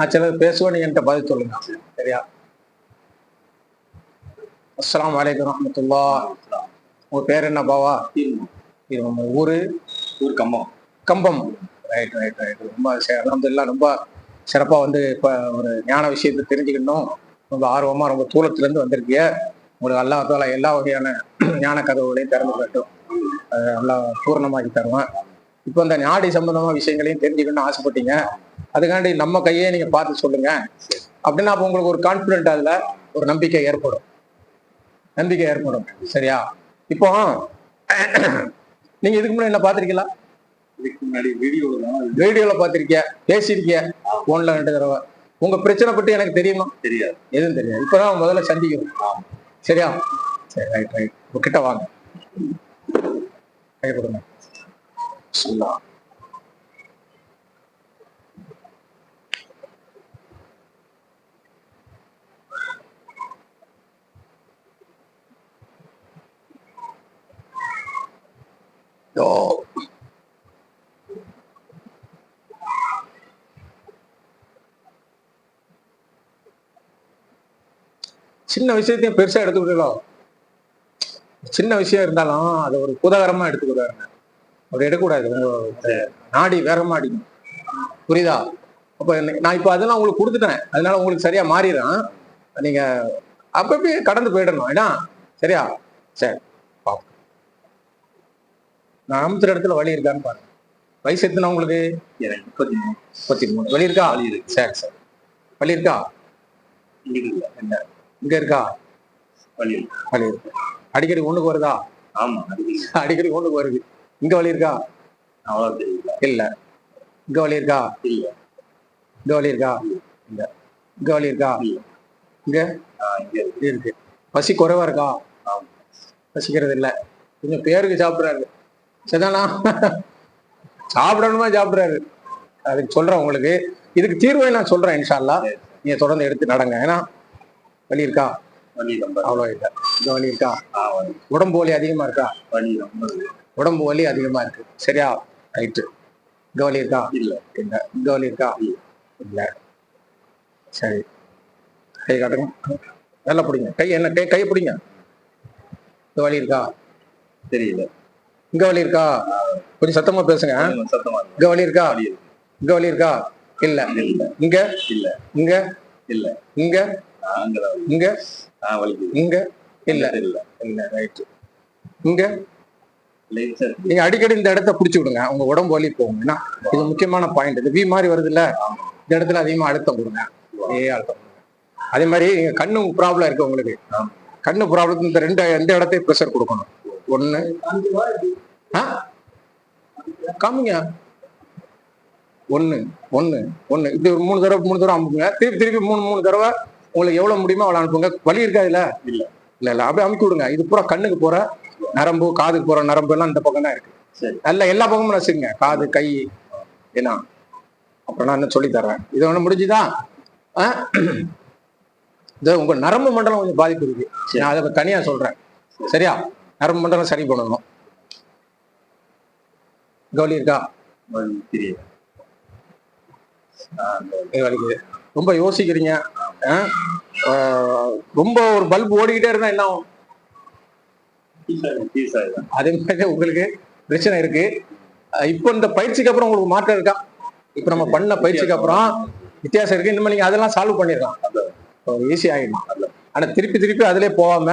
நான் சிலது பேசுவேன் நீங்க என்கிட்ட பதில் சொல்லுங்க. சரியா? அஸ்ஸலாமு அலைக்கும் ரஹ்மத்துல்லா. உங்க பேர் என்ன பாவா? இது ஊரு. ஊர் Kambam. Kambam. Right right right ரொம்ப அலமதுல்லா ரொம்ப சிறப்பா வந்து இப்ப ஒரு ஞான விஷயத்தை தெரிஞ்சுக்கணும். ரொம்ப ஆர்வமா ரொம்ப தூரத்துல இருந்து வந்திருக்கீங்க உங்களுக்கு அல்லா தாலா எல்லா வகையான ஞான கதவுகளையும் திறந்து காட்டும். நல்லா பூர்ணமாக்கி தருவேன். இப்போ இந்த நாடி சம்பந்தமா விஷயங்களையும் தெரிஞ்சுக்கணும்னு ஆசைப்பட்டீங்க. அதுக்காண்டி நம்ம கையே நீங்க பார்த்து சொல்லுங்க. அப்படின்னா அப்போ உங்களுக்கு ஒரு கான்பிடென்ட் அதுல ஒரு நம்பிக்கை ஏற்படும். நம்பிக்கை ஏற்படும். சரியா? இப்போ நீங்க இதுக்கு முன்னாடி என்ன முன்னாடி வீடியோல பார்த்திருக்கிய? பேசியிருக்கிய? போன்ல ரெண்டு தடவை. உங்க பிரச்சனை பற்றி எனக்கு தெரியுமா? தெரியாது. எதுவும் தெரியாது. இப்பதான் முதல்ல சந்திக்கிறோம். சரியா? சரி ரைட் ரைட் கிட்ட வாங்க. கை கொடுங்க. பிஸ்மில்லா. யோ. சின்ன விஷயத்தையும் பெருசா எடுத்துக்கிட்டோம். சின்ன விஷயம் இருந்தாலும் அதை ஒரு புதகரமா எடுத்துக்கூடாது அப்படி எடுக்கக்கூடாது. உங்க நாடி வேகமா அடிக்கும். புரியுதா? அப்ப நான் இப்ப அதெல்லாம் உங்களுக்கு கொடுத்துட்டேன். அதனால உங்களுக்கு சரியா மாறிடுறேன் நீங்க அப்பப்பயே கடந்து போயிடணும். ஏன்னா சரியா? சரி. நான் அமுத்துற இடத்துல வழி இருக்கான்னு பாருங்க. வயசு எத்தனை உங்களுக்கு? எனக்கு முப்பத்தி மூணு. முப்பத்தி மூணு. வழி இருக்கா? வலி இருக்கு. சரி சரி. வழி இருக்கா? இல்ல. இங்க இருக்கா? இருக்கு. வழி இருக்கு. அடிக்கடி ஒண்ணுக்கு வருதா? ஆமா அடிக்கடி. ஒண்ணுக்கு வருது. இங்க வழி இருக்கா? தெரியல. இல்ல. இங்க வழி இருக்கா? இல்ல. இங்க வழி இருக்கா? இல்ல. இங்க வழி இருக்கா. இங்க? இருக்கு. பசி குறைவா இருக்கா. பசிக்கிறது இல்ல. கொஞ்சம் பேருக்கு சாப்பிடுறாரு. சரிதானா சாப்பிடணுமா சாப்பிடுறாரு. அதுக்கு சொல்றேன் உங்களுக்கு. இதுக்கு தீர்வை நான் சொல்றேன் இன்ஷால்லா நீங்க தொடர்ந்து எடுத்து நடங்க. ஏன்னா வலி இருக்கா? அவ்வளோ இல்லை. இந்த வலி இருக்கா? உடம்பு வலி அதிகமா இருக்கா? வலி. உடம்பு வலி அதிகமா இருக்கு. சரியா? ரைட்டு. இங்க வலி இருக்கா? இல்ல. இல்ல. இங்க வலி இருக்கா? இல்ல. சரி. கை காட்டுங்க. நல்லா பிடிங்க. கை என்ன கை கை பிடிங்க. இங்க வலி இருக்கா? தெரியல. இங்க வலி இருக்கா? கொஞ்சம் சத்தமா பேசுங்க. இங்க வலி இருக்கா? இங்க வலி இருக்கா? இல்ல. இங்க? இல்ல இங்க? இல்ல இங்க? இங்க? இங்க? இல்ல. இல்ல இல்ல ரைட்டு இங்க? நீங்க அடிக்கடி இந்த இடத்த பிடிச்சி விடுங்க. உங்க உடம்பு வலி போகுங்கன்னா இது முக்கியமான பாயிண்ட் இது வி மாதிரி வருது இல்ல இந்த இடத்துல அதிகமா அழுத்தம் கொடுங்க. ஏ அழுத்தம் அதே மாதிரி இங்க கண்ணு ப்ராப்ளம் இருக்கு உங்களுக்கு. கண்ணு ப்ராப்ளம் இந்த ரெண்டு எந்த இடத்தையும் ப்ரெஷர் கொடுக்கணும். ஒண்ணு. ஆ? காமிங்க. ஒண்ணு ஒண்ணு ஒண்ணு. இப்படி ஒரு மூணு தடவை மூணு தடவை அமுக்குங்க. திருப்பி திருப்பி மூணு மூணு தடவை உங்களுக்கு எவ்வளவு முடியுமோ அவ்வளவு அனுப்புங்க. வலி இருக்கா இதுல இல்ல. இல்ல இல்ல. அப்படியே அமுக்கி விடுங்க. இது பூரா கண்ணுக்கு போற நரம்பு காதுக்கு போற நரம்பு எல்லாம் இந்த பக்கம் தான் இருக்கு. சரி. நல்ல எல்லா பக்கமும் ரசிங்க. காது கை என்ன அப்புறம் நான் என்ன சொல்லி தர்றேன். இது ஒண்ணு முடிஞ்சுதா? ஆ? இது உங்க நரம்பு மண்டலம் கொஞ்சம் பாதிப்பு இருக்கு. நான் அதை தனியா சொல்றேன். சரியா? நரம்பு மண்டலம் சரி பண்ணணும். கவலி இருக்கா? வலிக்குது ரொம்ப யோசிக்கிறீங்க. ரொம்ப ஒரு பல்ப் ஓடிக்கிட்டே இருந்தா என்ன ஆகும்? அதே மாதிரி உங்களுக்கு பிரச்சனை இருக்கு. இப்போ இந்த பயிற்சிக்கு அப்புறம் உங்களுக்கு மாற்றம் இருக்கா? இப்போ நம்ம பண்ண பயிற்சிக்கு அப்புறம் வித்தியாசம் இருக்கு. இனிமே நீங்க அதெல்லாம் சால்வ் பண்ணிடலாம். ஈஸி ஆகிடும் ஆனா திருப்பி திருப்பி அதிலே போகாம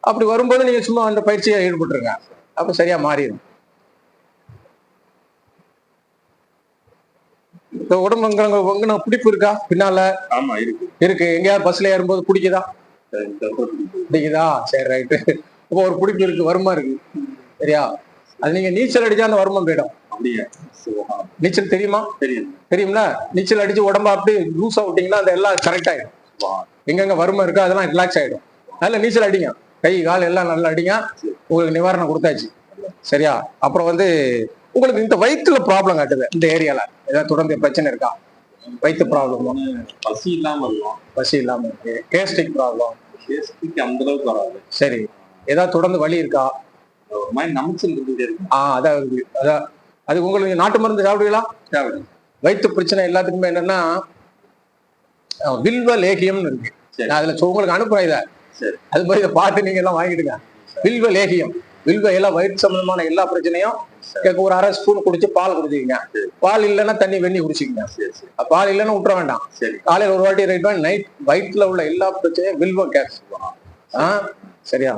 அப்படி வரும்போது நீங்க சும்மா அந்த பயிற்சியை ஈடுபட்டுருங்க. அப்ப சரியா மாறிடும். இப்போ உடம்பு அங்க உங்க பிடிப்பு இருக்கா? பின்னால? ஆமா இருக்கு. இருக்கு. எங்கேயாவது பஸ்ல ஏறும்போது பிடிக்குதா? இந்த பிடிக்குது. சரி ரைட்டு இப்போ ஒரு பிடிப்பு இருக்கு வருமா இருக்கு? சரியா? அது நீங்க நீச்சல் அடிச்சா அந்த வருமம் போயிடும். நீச்சல் தெரியுமா? தெரியுது தெரியும்ல? நீச்சல் அடிச்சு உடம்ப அப்படியே லூஸா விட்டீங்கன்னா அது எல்லாம் கரெக்ட் ஆயிடும். எங்கெங்க வருமம் இருக்கோ அதெல்லாம் ரிலாக்ஸ் ஆயிடும். நல்ல நீச்சல் அடிங்க. கை கால் எல்லாம் நல்லா அடிங்க. உங்களுக்கு நிவாரணம் கொடுத்தாச்சு. சரியா? அப்புறம் வந்து உங்களுக்கு இந்த வயிற்றுல ப்ராப்ளம் காட்டுது இந்த ஏரியால ஏதாவது தொடர்ந்து பிரச்சனை இருக்கா? வயிற்று ப்ராப்ளம் பசி இல்லாம இருக்கும் பசி இல்லாம இருக்கு. கேஸ்டிக் ப்ராப்ளம் டேஸ்ட்டுக்கு அந்த அளவுக்கு வராது. சரி. ஏதாவது தொடர்ந்து வலி இருக்கா? ஒரு மாதிரி இருக்கும் ஆ இருக்கு. அதான் அது உங்களுக்கு நாட்டு மருந்து சாப்பிடுவீங்களா? தேவை. வயிற்று பிரச்சனை எல்லாத்துக்குமே என்னன்னா வில்வ லேகியம்னு இருக்கு. சரி. நான் அதுல உங்களுக்கு அனுப்புறேன் இதை. அது மாதிரி இதை பார்த்து நீங்க எல்லாம் வாங்கிடுங்க. வில்வ லேகியம். வில்வ எல்லாம் வயிற்று சம்பந்தமான எல்லா பிரச்சனையும் ஒரு அரை ஸ்பூன் குடிச்சு பால் குடிச்சிக்கங்க. பால் இல்லைன்னா தண்ணி வெண்ணி குடிச்சிக்கங்க. பால் இல்லைன்னா விட்டுற வேண்டாம். சரி. காலையில ஒரு வாட்டி ரைட் பண்ணி நைட் வயிற்றுல உள்ள எல்லா பிரச்சனையும் வில்வ கேப்ஸ் ஆ சரியா?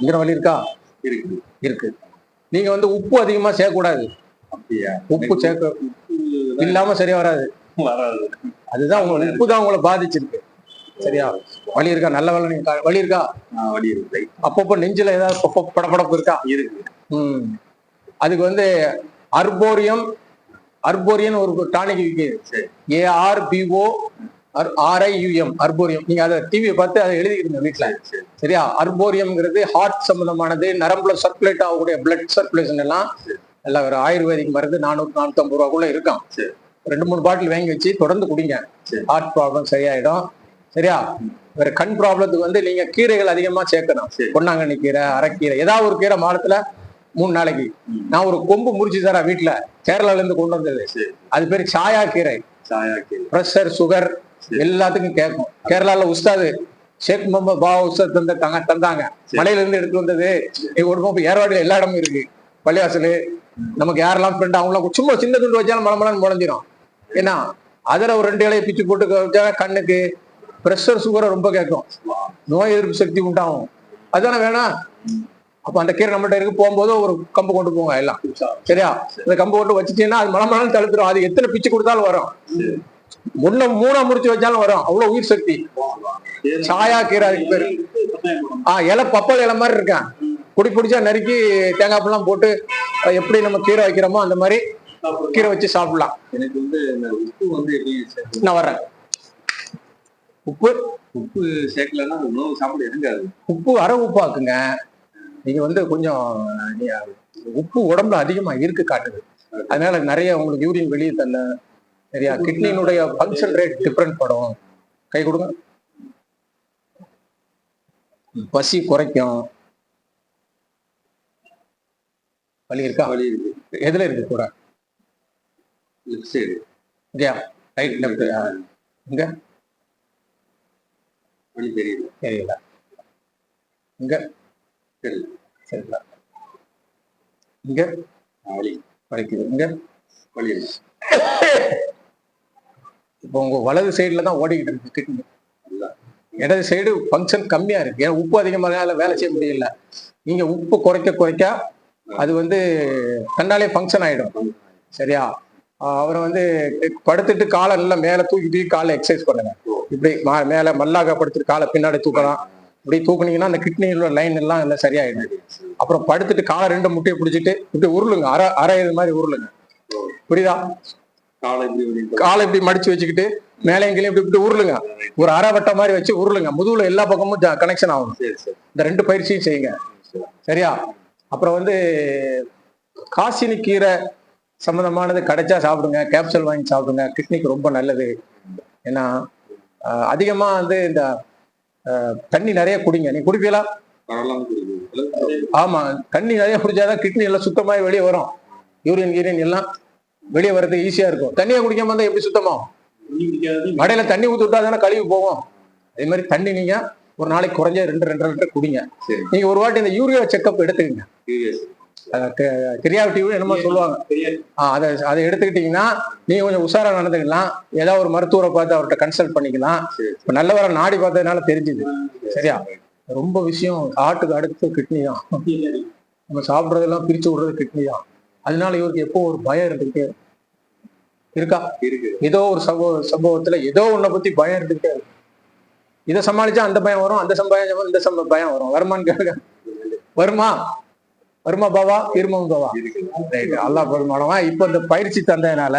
இங்கிற வழி இருக்கா? இருக்கு. இருக்கு. நீங்க வந்து உப்பு அதிகமா சேர்க்கக்கூடாது. அப்படியா? உப்பு சேர்க்க இல்லாம சரியா வராது. வராது. அதுதான் உங்களை உப்பு தான் உங்களை பாதிச்சிருக்கு. சரியா? வலி இருக்கா? நல்ல வேலை வலி இருக்கா? வலி இருக்கு. அப்பப்போ நெஞ்சில ஏதாவது படபடப்பு இருக்கா? இருக்கு. ம். அதுக்கு வந்து அர்போரியம் அர்போரியன் ஒரு டானிக் விற்கிது ஏஆர்பிஓ ஆர்ஐயுஎம் அர்போரியம். நீங்க அதை டிவியை பார்த்து அதை எழுதிக்கிடுங்க வீட்டுல சரி சரி. சரியா? அர்போரியம்ங்கிறது ஹார்ட் சம்பந்தமானது நரம்புல சர்க்குலேட் ஆகக்கூடிய பிளட் சர்க்குலேஷன் எல்லாம் எல்லாம் ஒரு ஆயுர்வேதிக் மருந்து நானூத்தி நானூத்தம்பது ரூபாக்குள்ள இருக்கும். ரெண்டு மூணு பாட்டில் வாங்கி வச்சு தொடர்ந்து குடிங்க. ஹார்ட் ப்ராப்ளம் சரியாயிடும். சரியா? வேற கண் ப்ராப்ளத்துக்கு வந்து நீங்க கீரைகள் அதிகமா சேர்க்கணும். சரி. பொன்னாங்கண்ணி கீரை அரைக்கீரை ஏதாவது ஒரு கீரை மாதத்துல மூணு நாளைக்கு. நான் ஒரு கொம்பு முறிச்சு தரேன் வீட்டுல கேரளால இருந்து கொண்டு வந்தது. அது பேர் சாயா கீரை. சாயா கீரை. Pressure sugar. எல்லாத்துக்கும் கேட்கும். கேரளால உஸ்தாது ஷேக் முகமது பாபா உஸ்தாத் தந்த தங்க தந்தாங்க. சரி. மலையில இருந்து எடுத்து வந்தது ஒரு பக்கம் ஏற்பாடு எல்லா இடமும் இருக்கு. பள்ளிவாசல். நமக்கு யாரெல்லாம் ஃப்ரெண்ட் அவங்களாம் சும்மா சின்ன துண்டு வச்சாலும் மலமலன்னு முளைஞ்சிரும். ஏன்னா அதில் ஒரு ரெண்டு இலையை பிச்சு போட்டு வச்சா கண்ணுக்கு ப்ரெஷர் சுகரை ரொம்ப கேட்கும். நோய் எதிர்ப்பு சக்தி உண்டாகும். அதுதானே வேணாம்? அப்ப அந்த கீரை நம்மகிட்ட இருக்கு போகும்போது ஒரு கம்பு கொண்டு போங்க எல்லாம். சரியா? இந்த கம்பு கொண்டு வச்சுட்டீங்கன்னா அது மலமலன்னு தடுத்துரும் அது எத்தனை பிச்சு கொடுத்தாலும் வரும். முன்ன மூணா முடிச்சு வச்சாலும் வரும். அவ்வளவு உயிர் சக்தி. சாயா கீரை அதுக்கு பேரு. ஆ இலை பப்பல் இலை மாதிரி இருக்கேன். குடி பிடிச்சா நறுக்கி தேங்காய் பூலாம் போட்டு எப்படி நம்ம கீரை வைக்கிறோமோ அந்த மாதிரி கீரை வச்சு சாப்பிடலாம். எனக்கு வந்து? நான் வர்றேன். உப்பு. உப்பு சேர்க்கலன்னா உணவு சாப்பிட இறங்காது உப்பு அரை உப்பாக்குங்க நீங்க வந்து கொஞ்சம் உப்பு உடம்புல அதிகமா இருக்கு காட்டுது. அதனால நிறைய உங்களுக்கு யூரின் வெளியே தள்ள. சரியா கிட்னியினுடைய ஃபங்க்ஷன் ரேட் டிஃப்ரெண்ட் படும். கை கொடுங்க. பசி குறைக்கும். வலி இருக்கா? வலி இருக்கு. எதுல இருக்கு கூட? லெஃப்ட் சைடு இங்கயா? ரைட் லெஃப்ட் இங்க? வலி தெரியல. தெரியல. இங்க? தெரியல. சரிங்களா இங்க? வலி வலிக்குது. இங்க? வலி இப்போ உங்க வலது சைடுல தான் ஓடிக்கிட்டு இருக்கு கிட்னி. இடது சைடு ஃபங்க்ஷன் கம்மியா இருக்கு. ஏன்னா உப்பு அதிகமாக வேலை செய்ய முடியல. நீங்க உப்பு குறைக்க குறைக்க அது வந்து தன்னாலே ஃபங்க்ஷன் ஆயிடும். சரியா? அவரை வந்து படுத்துட்டு காலை நல்லா மேலே தூக்கிட்டு காலை எக்ஸசைஸ் பண்ணுங்க. இப்படி மா- மேல மல்லாக படுத்துட்டு காலை பின்னாடி தூக்கலாம் இப்படி தூக்குனீங்கன்னா அந்த கிட்னியோட லைன் எல்லாம் எல்லாம் சரியாயிடும். அப்புறம் படுத்துட்டு காலை ரெண்டு முட்டையை பிடிச்சிட்டு இப்படி உருளுங்க. அரை அரை இது மாதிரி உருளுங்க. புரியுதா? காலை இப்படி வலி காலை இப்படி மடிச்சு வச்சுக்கிட்டு மேலே கீழே இப்படி இப்படி உருளுங்க. ஒரு அரை வட்ட மாதிரி வச்சு உருளுங்க. முதுகுல எல்லா பக்கமும் கனெக்ஷன் ஆகும். இந்த ரெண்டு பயிற்சியும் செய்யுங்க. சரியா? அப்புறம் வந்து காசினி கீரை சம்மந்தமானது கிடைச்சா சாப்பிடுங்க. கேப்சூல் வாங்கி சாப்பிடுங்க. கிட்னிக்கு ரொம்ப நல்லது. ஏன்னா அதிகமா வந்து இந்த தண்ணி நிறைய குடிங்க. நீ குடிப்பீங்களா? ஆமா. தண்ணி நிறைய குடிச்சாதான் கிட்னி எல்லாம் சுத்தமாகி வெளியே வரும். யூரியன் கீரியன் எல்லாம் வெளியே வர்றதுக்கு ஈஸியா இருக்கும். தண்ணியை குடிக்காம இருந்தா எப்படி சுத்தமாகும் மடையில தண்ணி ஊத்தி விட்டா தானே கழுவி போகும். அதே மாதிரி தண்ணி நீங்க ஒரு நாளைக்கு குறைஞ்ச ரெண்டு ரெண்டு லிட்டர் குடிங்க. நீங்க ஒரு வாட்டி இந்த யூரியா செக்அப் எடுத்துக்கங்க. சீரியஸ் கிரியாவிட்டிவ் என்னமோ சொல்லுவாங்க. அதை அதை எடுத்துக்கிட்டீங்கன்னா நீங்க கொஞ்சம் உஷாரா நடந்துக்கலாம். ஏதாவது ஒரு மருத்துவரை பார்த்து அவர்கிட்ட கன்சல்ட் பண்ணிக்கலாம். இப்ப நல்லவரை நாடி பார்த்ததுனால தெரிஞ்சுது. சரியா? ரொம்ப விஷயம் ஹார்ட்டுக்கு அடுத்து கிட்னி தான். நம்ம சாப்பிட்றதெல்லாம் பிரிச்சு விடுறது கிட்னி தான். அதனால இவருக்கு எப்போ ஒரு பயம் இருந்துகிட்டே இருக்கு. இருக்கா. ஏதோ ஒரு சம்பவ சம்பவத்துல ஏதோ ஒன்றை பத்தி பயம் இருந்துகிட்டே இருக்கு இதை சமாளிச்சா அந்த பயம் வரும் அந்த சம்பாயம் இந்த சம்ப பயம் வரும். வருமான்னு கேளுங்க. வருமா? வருமா பாவா? இருமம் பாவா? ரைட் அல்லா பெருமானவா இப்போ இந்த பயிற்சி தந்ததுனால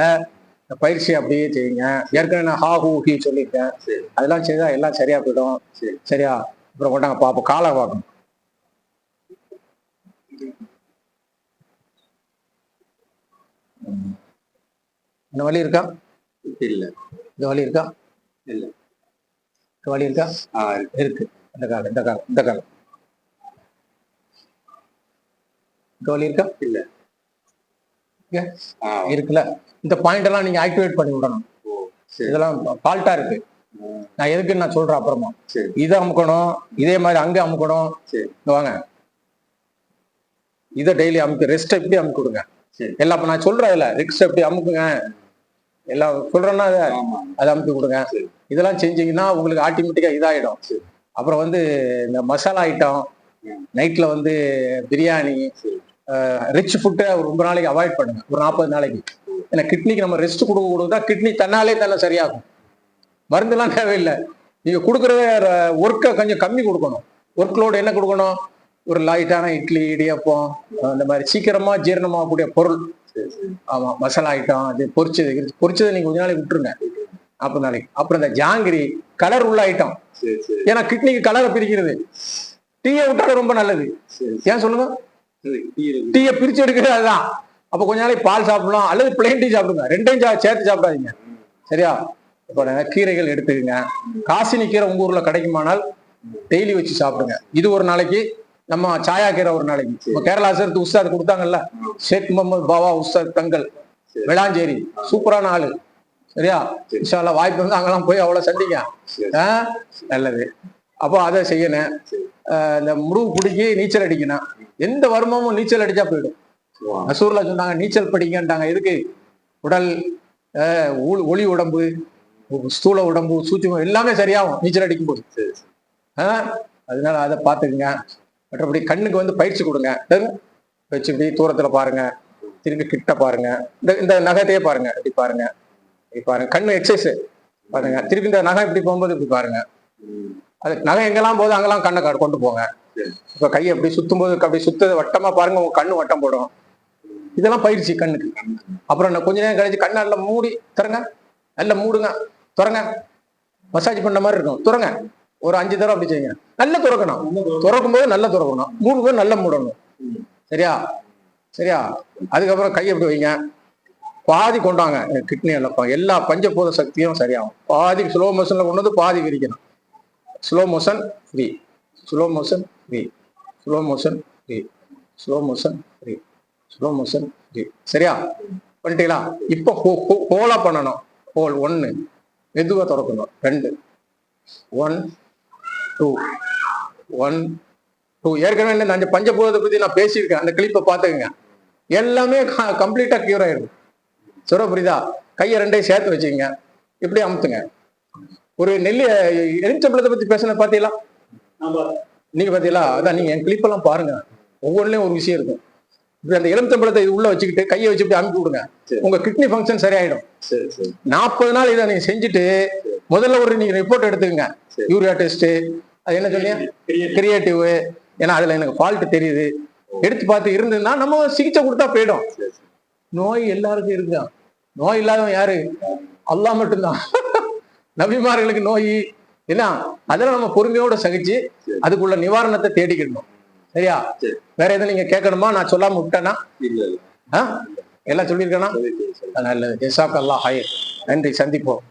இந்த பயிற்சி அப்படியே செய்யுங்க. ஏற்கனவே நான் ஹா ஹூ ஹீ சொல்லியிருக்கேன். அதெல்லாம் செய்தா எல்லாம் சரியா போயிடும். சரி. சரியா? அப்புறம் கொண்டாங்க பாப்போம் காலை பார்க்கணும். இந்த வலி இருக்கா? இல்ல. இந்த வலி இருக்கா? இல்ல. இந்த வலி இருக்கா? இருக்கு. இந்த காலம் இந்த காலம் இந்த காலம் இந்த வலி இருக்கா இல்ல இருக்குல்ல. இந்த பாயிண்ட் எல்லாம் நீங்க ஆக்டிவேட் பண்ணி விடணும். இதெல்லாம் ஃபால்ட்டா இருக்கு. நான் எதுக்குன்னு நான் சொல்றேன் அப்புறமா. இதை அமுக்கணும் இதே மாதிரி அங்க அமுக்கணும். சரி. வாங்க. இதை டெய்லி அமுக்கு ரெஸ்ட் எப்படி அமுக்கி கொடுங்க சரி. எல்லாம் இப்ப நான் சொல்றேன் இல்ல ரெஸ்ட் எப்படி அமுக்குங்க? எல்லாம் சொல்றேன்னா அதை அதை அமுக்கி கொடுங்க. இதெல்லாம் செஞ்சீங்கன்னா உங்களுக்கு ஆட்டோமேட்டிக்கா இதாயிடும். சரி. அப்புறம் வந்து இந்த மசாலா ஐட்டம். நைட்ல வந்து பிரியாணி சரி. ரிச் ஃபுட்டை ரொம்ப நாளைக்கு அவாய்ட் பண்ணுங்க ஒரு நாற்பது நாளைக்கு. ஏன்னா கிட்னிக்கு நம்ம ரெஸ்ட் கொடுக்க கொடுத்தா கிட்னி தன்னாலே தன்னை சரியாகும். மருந்துலாம் தேவையில்லை. நீங்க கொடுக்குற ஒர்க்கை கொஞ்சம் கம்மி கொடுக்கணும். ஒர்க் லோடு என்ன கொடுக்கணும்? ஒரு லைட்டான இட்லி இடியப்பம் அந்த மாதிரி சீக்கிரமா ஜீரணமாகக்கூடிய பொருள். ஆமா மசாலா ஐட்டம் அது பொரிச்சது கிரிச்சது. பொரிச்சதை நீங்க கொஞ்ச நாளைக்கு விட்டுருங்க. நாற்பது நாளைக்கு. அப்புறம் இந்த ஜாங்கிரி கலர் உள்ள ஐட்டம் ஏன்னா கிட்னிக்கு கலரை பிரிக்கிறது. டீயை விட்டாலும் ரொம்ப நல்லது. ஏன் சொல்லுங்க. டீயை பிரிச்சு எடுக்கிறது அதுதான். அப்ப கொஞ்ச நாளைக்கு பால் சாப்பிடலாம் அல்லது பிளேன் டீ சாப்பிடுங்க. ரெண்டையும் சேர்த்து சாப்பிடாதீங்க. சரியா? இப்போ கீரைகள் எடுத்துக்கங்க. காசினி கீரை உங்க ஊர்ல கிடைக்குமானால் டெய்லி வச்சு சாப்பிடுங்க. இது ஒரு நாளைக்கு நம்ம சாயா கீரை ஒரு நாளைக்கு. இப்போ கேரளா சேர்த்து உஸ்தாத் கொடுத்தாங்கல்ல? ஷேக் முகமது பாவா உஸ்தாத் தங்கள் சரி. வெளாஞ்சேரி. சூப்பரான ஆளு. சரியா? சரி. இன்ஷால்லா வாய்ப்பு வந்து அங்கெல்லாம் போய் அவ்வளவு சந்திங்க? நல்லது. அப்போ அதை செய்யணும். இந்த முடுகு பிடிக்கி நீச்சல் அடிக்கணும். எந்த வருமமும் நீச்சல் அடிச்சா போயிடும். மசூர்ல சொன்னாங்க நீச்சல் படிங்கன்றாங்க. எதுக்கு? உடல் ஒளி உடம்பு ஸ்தூல உடம்பு சூட்சுமம் எல்லாமே சரியாகும் நீச்சல் அடிக்கும் போது அதனால அதை பார்த்துக்குங்க. மற்றபடி கண்ணுக்கு வந்து பயிற்சி கொடுங்க. வச்சு இப்படி தூரத்துல பாருங்க. திரும்பி கிட்ட பாருங்க. இந்த இந்த நகத்தையே பாருங்க. இப்படி பாருங்க. இப்படி பாருங்க. கண்ணு எக்ஸசைஸ் பாருங்க. திருப்பி இந்த நகை இப்படி போகும்போது இப்படி பாருங்க. ம். அது நகை எங்கெல்லாம் போகுது அங்கெல்லாம் கண்ணை கா- கொண்டு போங்க. இப்ப கையை அப்படி சுத்தும் போது அப்படி சுத்த வட்டமா பாருங்க உங்க கண்ணு வட்டம் போடும். இதெல்லாம் பயிற்சி கண்ணுக்கு. அப்புறம் நான் கொஞ்ச நேரம் கழிச்சு கண்ணை நல்லா மூடி திறங்க. நல்லா மூடுங்க. திறங்க. மசாஜ் பண்ண மாதிரி இருக்கும் திறங்க. ஒரு அஞ்சு தடவை அப்படி செய்யுங்க. நல்லா திறக்கணும். திறக்கும் போது நல்லா திறக்கணும். மூடும் போது நல்லா மூடணும். சரியா? சரியா? அதுக்கப்புறம் கையை எப்படி வைங்க. பாதி கொண்டாங்க கிட்னி எல்லாம் எல்லா பஞ்சபூத சக்தியும் சரியாகும். பாதி ஸ்லோ மோஷன்ல கொண்டு வந்து பாதி விரிக்கணும். Slow motion free slow motion free slow motion free slow motion free slow motion free சரியா? பண்ணிட்டீங்களா? இப்போ ஹோலாக பண்ணணும். ஹோல் ஒன்று மெதுவாக திறக்கணும். ரெண்டு. ஒன் டூ ஒன் டூ ஏற்கனவே அந்த அஞ்சு பஞ்சபூதத்தை பற்றி நான் பேசியிருக்கேன். அந்த கிளிப்பை பார்த்துக்குங்க. எல்லாமே கம்ப்ளீட்டாக க்யூர் ஆயிடும் சொல்ல புரியுதா கையை ரெண்டையும் சேர்த்து வச்சுக்கோங்க. இப்படி அமுத்துங்க. ஒரு நெல்லி எலுமிச்சம்பழத்தை பத்தி பேசுன பாத்தீங்களா. நீங்க பாத்தீங்களா? அதான் நீங்க என் கிளிப்பெல்லாம் பாருங்க. ஒவ்வொன்றுலயும் ஒரு விஷயம் இருக்கும். இப்படி அந்த எலுமிச்சம்பழத்தை இது உள்ள வச்சுக்கிட்டு கையை வச்சு இப்படி அமுக்கி விடுங்க. உங்க கிட்னி ஃபங்க்ஷன் சரியாயிடும். சரி சரி. நாற்பது நாள் இதை நீங்க செஞ்சுட்டு முதல்ல ஒரு நீங்க ரிப்போர்ட் எடுத்துக்கங்க. யூரியா டெஸ்ட் அது என்ன சொன்னீங்க கிரியேட்டிவ் ஏன்னா அதுல எனக்கு ஃபால்ட் தெரியுது. எடுத்து பார்த்து இருந்ததுன்னா நம்ம சிகிச்சை கொடுத்தா போயிடும். நோய் எல்லாருக்கும் இருக்குதான். நோய் இல்லாதவன் யாரு? அல்லாஹ் மட்டும்தான். நபிமார்களுக்கு நோய் என்ன அதெல்லாம் நம்ம பொறுமையோட சகிச்சு. அதுக்குள்ள நிவாரணத்தை தேடிக்கிடணும் சரியா சரி. வேற எதுவும் நீங்க கேட்கணுமா நான் சொல்லாம ஆ? எல்லாம் சொல்லியிருக்கேனா நல்லது ஜெசாக் ஹயர் நன்றி சந்திப்போம்.